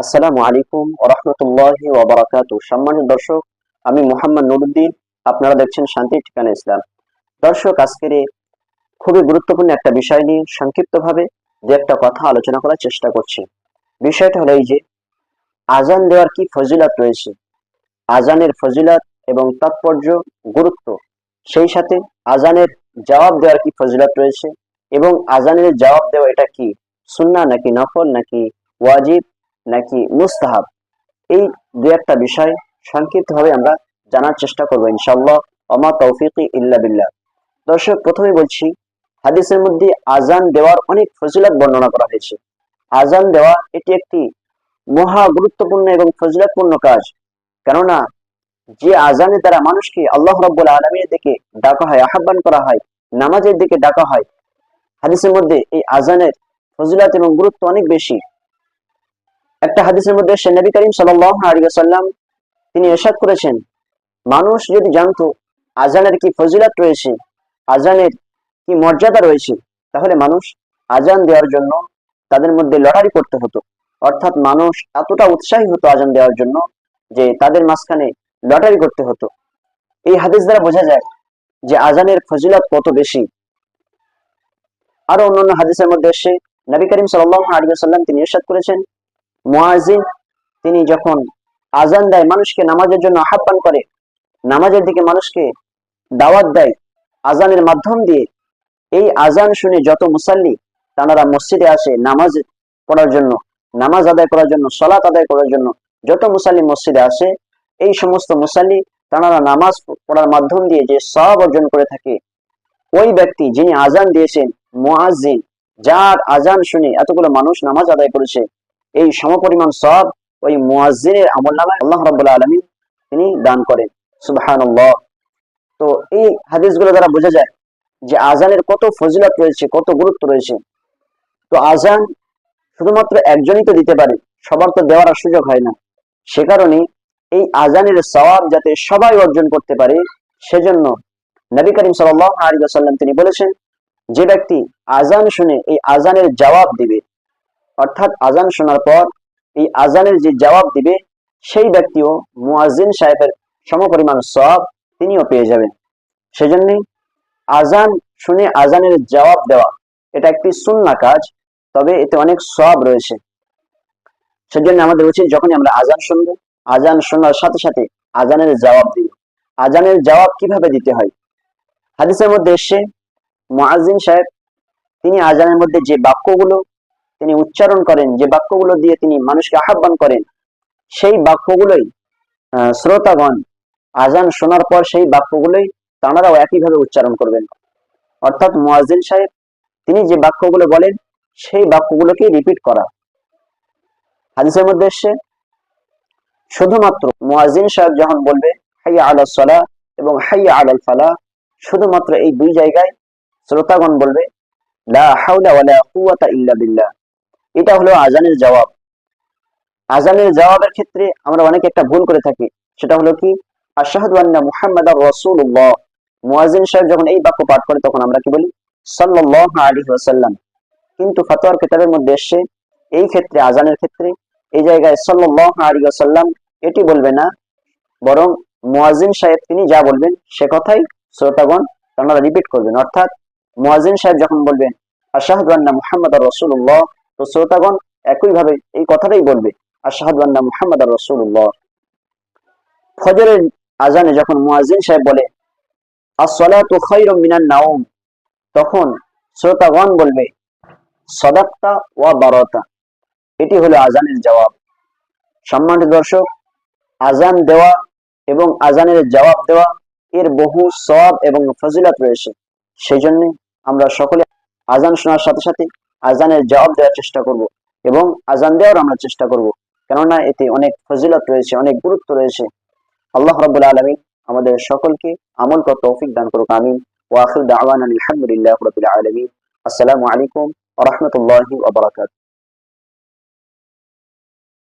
আসসালামু আলাইকুম ওরহমতুল্লাহ ওবরাকাতু সম্মানিত দর্শক, আমি মোহাম্মদ নুরুদ্দিন, আপনারা দেখছেন শান্তির ঠিকানা ইসলাম। দর্শক, আজকের খুবই গুরুত্বপূর্ণ একটা বিষয় নিয়ে সংক্ষিপ্তভাবে দু একটা কথা আলোচনা করার চেষ্টা করছি। বিষয়টা হলো এই যে, আজান দেওয়ার কি ফজিলত রয়েছে? আজানের ফজিলত এবং তাৎপর্য, গুরুত্ব, সেই সাথে আজানের জবাব দেওয়ার কি ফজিলত রয়েছে এবং আজানের জবাব দেওয়া এটা কি? সুন্না নাকি নফল নাকি ওয়াজিব? নাকি মুস্তাহাব? এই দু একটা বিষয় সংক্ষিপ্তভাবে আমরা জানার চেষ্টা করব ইনশাল্লাহ অমা তৌফিকি ইল্লা বিল্লাহ। দর্শক প্রথমে বলছি, হাদিসের মধ্যে আজান দেওয়ার অনেক ফজিলত বর্ণনা করা হয়েছে। আজান দেওয়া এটি একটি মহা গুরুত্বপূর্ণ এবং ফজিলতপূর্ণ কাজ। কেননা, যে আজানের দ্বারা মানুষকে আল্লাহ রব্বুল আলমীর দিকে ডাকা হয়, আহ্বান করা হয়, নামাজের দিকে ডাকা হয়, হাদিসের মধ্যে এই আজানের ফজিলত এবং গুরুত্ব অনেক বেশি। একটা হাদিসের মধ্যে সে নবী করিম সাল্লাম তিনি এরশাদ করেছেন, মানুষ যদি জানতো আজানের কি ফজিলাত রয়েছে, আজানের কি মর্যাদা রয়েছে, তাহলে মানুষ আজান দেওয়ার জন্য তাদের মধ্যে লড়াই করতে হতো। অর্থাৎ মানুষ এতটা উৎসাহী হতো আজান দেওয়ার জন্য যে তাদের মাঝখানে লটারি করতে হতো। এই হাদিস দ্বারা বোঝা যায় যে আজানের ফজিলত কত বেশি। আরও অন্যান্য হাদিসের মধ্যে এসে নবী করিম সাল্লাম তিনি ইরশাদ করেছেন মুয়াজিন তিনি যখন আজান দেয়, মানুষকে নামাজের জন্য আহ্বান করে, নামাজের দিকে মানুষকে দাওয়াত দেয়, আজানের মাধ্যম দিয়ে, এই আজান শুনে যত মুসাল্লি, তারা মসজিদে আসে, নামাজ পড়ার জন্য, নামাজ আদায় করার জন্য, সলাত আদায় করার জন্য, যত মুসাল্লি মসজিদে আসে, এই সমস্ত মুসাল্লি, তারা নামাজ পড়ার মাধ্যম দিয়ে যে সব অর্জন করে থাকে, ওই ব্যক্তি যিনি আজান দিয়েছেন মুআজিন যার আজান শুনে এতগুলো মানুষ নামাজ আদায় করেছে এই সমপরিমাণ সব ওই মুয়াজ্জিনের আমল নামায় আল্লাহ রাব্বুল আলামিন তিনি দান করেন। সুবহানাল্লাহ। তো এই হাদিসগুলো দ্বারা বোঝা যায় যে আজানের কত ফজিলত রয়েছে, কত গুরুত্ব রয়েছে। তো আজান শুধুমাত্র একজনই তো দিতে পারে, সবার তো দেওয়ার সুযোগ হয় না। সে কারণে এই আজানের সওয়াব যাতে সবাই অর্জন করতে পারে, সেজন্য নবী করিম ওয়াসাল্লাম তিনি বলেছেন, যে ব্যক্তি আজান শুনে এই আজানের জবাব দিবে অর্থাৎ আজান শোনার পর এই আজানের যে জবাব দিবে, সেই ব্যক্তিও মুয়াজিন সাহেবের সমপরিমাণ সব তিনিও পেয়ে যাবেন। সেজন্য আজান শুনে আজানের জবাব দেওয়া, এটা একটি সুন্না কাজ, তবে এতে অনেক সব রয়েছে। সেজন্য আমাদের উচিত যখনই আমরা আজান শুনব, আজান শোনার সাথে সাথে আজানের জবাব দিব। আজানের জবাব কীভাবে দিতে হয়? হাদিসের মধ্যে এসে মুয়াজিন সাহেব, তিনি আজানের মধ্যে যে বাক্যগুলো তিনি উচ্চারণ করেন, যে বাক্যগুলো দিয়ে তিনি মানুষকে আহ্বান করেন, সেই বাক্যগুলোই শ্রোতাগণ আজান শোনার পর সেই বাক্যগুলোই তাঁরাও একইভাবে উচ্চারণ করবেন। অর্থাৎ মুয়াজিন সাহেব, তিনি যে বাক্যগুলো বলেন, সেই বাক্যগুলোকে রিপিট করা। হাদিসের মধ্যে এসছে, শুধুমাত্র মুয়াজিন সাহেব যখন বলবে, হাইয়া আলা সলা এবং হাইয়া আলাল ফালা শুধুমাত্র এই দুই জায়গায় শ্রোতাগণ বলবে, লা হাওলা ওয়ালা কুওয়াতা ইল্লা বিল্লাহ এটা হলো আজানের জবাব। আজানের জবাবের ক্ষেত্রে আমরা অনেক একটা ভুল করে থাকি। সেটা হলো কি? আশাহাদু আন্না মুহাম্মাদার রাসূলুল্লাহ। মুয়াজ্জিন সাহেব যখন এই বাক্য পাঠ করে, তখন আমরা কি বলি? সাল্লাল্লাহু আলাইহি ওয়াসাল্লাম। কিন্তু ফতোয়ার কিতাবের মধ্যে এসে এই ক্ষেত্রে, আজানের ক্ষেত্রে, এই জায়গায় সাল্লাল্লাহু আলাইহি ওয়াসাল্লাম এটি বলবে না, বরং মুয়াজ্জিন সাহেব তিনি যা বলবেন, সে কথাই শ্রোতাগণ তারা রিপিট করবেন। অর্থাৎ মুয়াজ্জিন সাহেব যখন বলবেন, আশাহাদু আন্না মুহাম্মাদার রাসূলুল্লাহ তো শ্রোতাগণ একইভাবে এই কথাটাই বলবে, আশাহাদু আন্না মুহাম্মাদার রাসূলুল্লাহ। ফজরের আজানে যখন মুয়াজ্জিন সাহেব বলে, আসসালাতু খায়রুম মিনান নাওম তখন শ্রোতাগণ বলবে, সদাক্তা ওয়া বারতা এটি হলো আজানের জবাব। সম্মানিত দর্শক আজান দেওয়া এবং আজানের জবাব দেওয়া, এর বহু সব এবং ফজিলাত রয়েছে। সেই জন্য আমরা সকলে আজান শোনার সাথে সাথে আজানের জবাব দেওয়ার চেষ্টা করব এবং আজান দেওয়ার আমরা চেষ্টা করব। কেননা এতে অনেক ফজিলত রয়েছে, অনেক গুরুত্ব রয়েছে। আল্লাহ রাবুল আলমী আমাদের সকলকে আমল কর তৌফিক দান করুক, আমিন। ওয়াখির দাওয়ান আলহামদুলিল্লাহ রবিল আলমী আসসালামু আলাইকুম রহমতুল্লাহি ওবরাকাত